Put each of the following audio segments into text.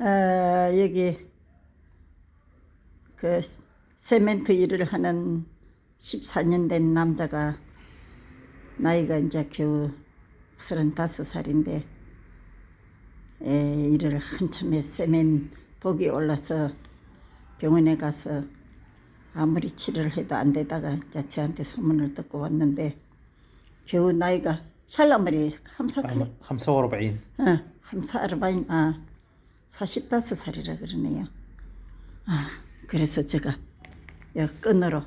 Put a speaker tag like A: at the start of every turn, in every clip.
A: 아, 여기 그 세멘트 일을 하는 14년 된 남자가 나이가 이제 겨우 35살인데 에, 예, 일을 한참에 세멘 복이 올라서 병원에 가서 아무리 치료를 해도 안 되다가 이제 저한테 소문을 듣고 왔는데 겨우 나이가 샬라머리
B: 함사카리 함사 오르바인.
A: 어 함사 오르바인 아 45살이라 그러네요. 아 그래서 제가 이 끈으로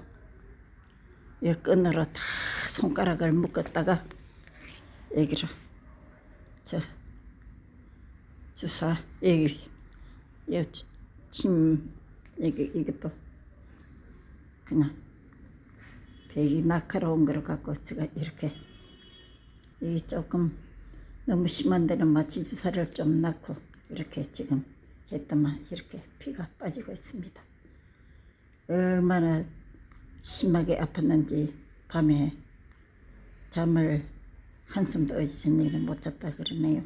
A: 이 끈으로 다 손가락을 묶었다가 여기로 저 주사 여기 여침 여기 이것도 그냥 배기 날카로운 거를 갖고 제가 이렇게 이 조금 너무 심한 데는 마취 주사를 좀 넣고 이렇게 지금 했더만 이렇게 피가 빠지고 있습니다. 얼마나 심하게 아팠는지 밤에 잠을 한숨도 저녁에는 못 잤다 그러네요.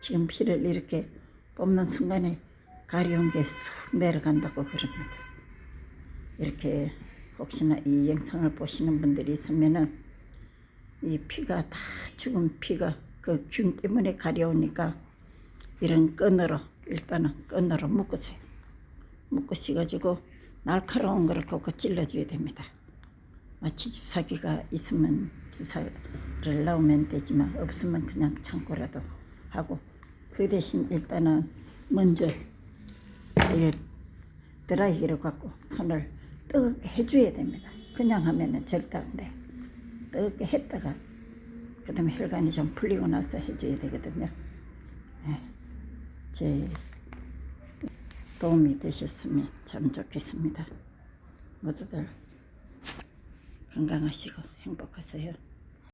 A: 지금 피를 이렇게 뽑는 순간에 가려운 게 쑥 내려간다고 그럽니다. 이렇게 혹시나 이 영상을 보시는 분들이 있으면은 이 피가 다 죽은 피가 그 균 때문에 가려우니까 이런 끈으로 일단은 끈으로 묶으세요. 묶으셔가지고 날카로운 거를 꼭 찔러줘야 됩니다. 마취 주사기가 있으면 주사를 넣으면 되지만 없으면 그냥 참고라도 하고 그 대신 일단은 먼저 드라이기를 갖고 손을 뜨겁게 해줘야 됩니다. 그냥 하면은 절대 안 돼. 뜨겁게 했다가 그다음에 혈관이 좀 풀리고 나서 해줘야 되거든요. 예. 제 도움이 되셨으면 참 좋겠습니다. 모두들 건강하시고 행복하세요.